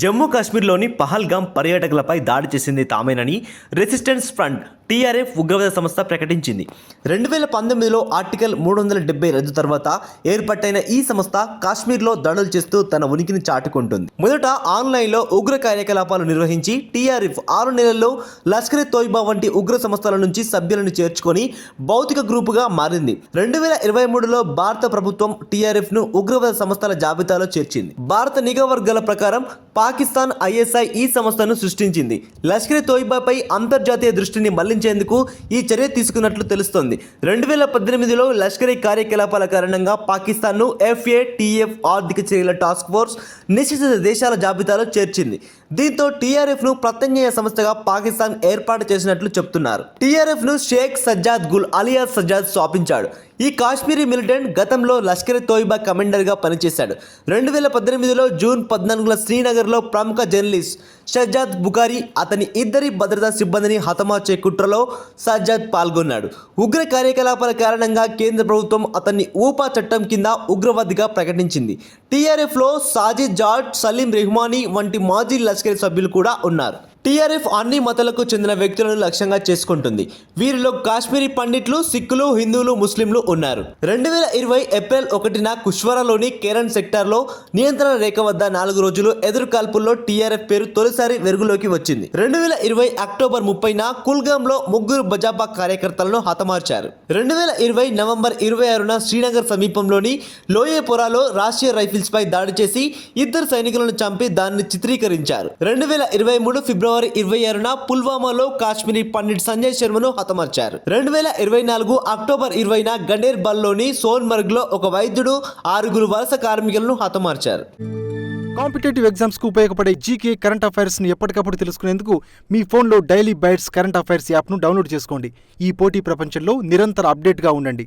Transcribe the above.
జమ్మూ కాశ్మీర్లోని పహల్గాం పర్యాటకులపై దాడి చేసింది తామేనని రెసిస్టెన్స్ ఫ్రంట్ టీఆర్ఎఫ్ ఉగ్రవాద సంస్థ ప్రకటించింది. రెండు వేల పంతొమ్మిదిలో ఆర్టికల్ మూడు వందల డెబ్బై రద్దు తర్వాత ఏర్పాటైన ఈ సంస్థ కాశ్మీర్లో దాడులు చేస్తూ తన ఉనికిని చాటుకుంటుంది. మొదట ఆన్లైన్లో ఉగ్ర కార్యకలాపాలు నిర్వహించి టీఆర్ఎఫ్ ఆరు నెలల్లో లష్కర్ తోయిబా వంటి ఉగ్ర సంస్థల నుంచి సభ్యులను చేర్చుకొని భౌతిక గ్రూపుగా మారింది. రెండు వేల ఇరవై మూడులో భారత ప్రభుత్వం టీఆర్ఎఫ్ను ఉగ్రవాద సంస్థల జాబితాలో చేర్చింది. భారత నిఘా వర్గాల ప్రకారం పాకిస్తాన్ ఐఎస్ఐ ఈ సంస్థను సృష్టించింది. లష్కరే తోయిబాపై అంతర్జాతీయ దృష్టిని మళ్ళించేందుకు ఈ చర్య తీసుకున్నట్లు తెలుస్తోంది. రెండు వేల పద్దెనిమిదిలో లష్కరీ కార్యకలాపాల కారణంగా పాకిస్తాన్ను ఎఫ్ఏటిఎఫ్ ఆర్థిక చర్యల టాస్క్ ఫోర్స్ నిశ్చిత దేశాల జాబితాలో చేర్చింది. దీంతో టీఆర్ఎఫ్ను ప్రత్యామ్నాయ సంస్థగా పాకిస్తాన్ ఏర్పాటు చేసినట్లు చెప్తున్నారు. టీఆర్ఎఫ్ను షేక్ సజ్జాద్ గుల్ అలియా సజ్జాద్ స్థాపించాడు ఈ కాశ్మీరీ మిలిటెంట్ గతంలో లష్కర్ తోయిబా కమాండర్గా పనిచేశాడు. రెండు వేల పద్దెనిమిదిలో జూన్ పద్నాలుగున శ్రీనగర్లో ప్రముఖ జర్నలిస్ట్ షజ్జాద్ బుకారి అతని ఇద్దరి భద్రతా సిబ్బందిని హతమార్చే కుట్రలో సజ్జాద్ పాల్గొన్నాడు. ఉగ్ర కార్యకలాపాల కారణంగా కేంద్ర ప్రభుత్వం అతన్ని ఊపా చట్టం కింద ఉగ్రవాదిగా ప్రకటించింది. టీఆర్ఎఫ్లో సాజిద్ జార్జ్ సలీం రెహ్మానీ వంటి మాజీ లష్కర్ సభ్యులు కూడా ఉన్నారు. టీఆర్ఎఫ్ అన్ని మతాలకు చెందిన వ్యక్తులను లక్ష్యంగా చేసుకుంటుంది. వీరిలో కాశ్మీరీ పండిట్లు సిక్కులు హిందువులు ముస్లింలు ఉన్నారు. రెండు వేల ఇరవై ఏప్రిల్ ఒకటిన కుష్వరాలోని కేరన్ సెక్టార్లో నియంత్రణ రేఖ వద్ద నాలుగు రోజులు ఎదురు కాల్పుల్లో టీఆర్ఎఫ్ పేరు తొలిసారి వెలుగులోకి వచ్చింది. రెండు వేల ఇరవై అక్టోబర్ ముప్పైన కుల్గాంలో ముగ్గురు బజాపా కార్యకర్తలను హతమార్చారు. రెండు వేల ఇరవై నవంబర్ ఇరవై ఆరున శ్రీనగర్ సమీపంలోని లోయేపురాలో రాష్ట్రీయ రైఫిల్స్ పై దాడి చేసి ఇద్దరు సైనికులను చంపి దాన్ని చిత్రీకరించారు. రెండు వేల ఇరవై మూడు ఫిబ్రవరి ఫిబ్రవరి ఇరవై ఆరున పుల్వామాలో కాశ్మీరీ పండిట్ సంజయ్ శర్మను హతమార్చారు. రెండు వేల ఇరవై నాలుగు అక్టోబర్ ఇరవైన గండేర్ బల్లోని సోన్మర్గ్లో ఒక వైద్యుడు ఆరుగురు వలస కార్మికులను హతమార్చారు. కాంపిటేటివ్ ఎగ్జామ్స్కు ఉపయోగపడే జీకే కరెంట్ అఫైర్స్ని ఎప్పటికప్పుడు తెలుసుకునేందుకు మీ ఫోన్లో డైలీ బైట్స్ కరెంట్ అఫైర్స్ యాప్ను డౌన్లోడ్ చేసుకోండి. ఈ పోటీ ప్రపంచంలో నిరంతర అప్డేట్గా ఉండండి.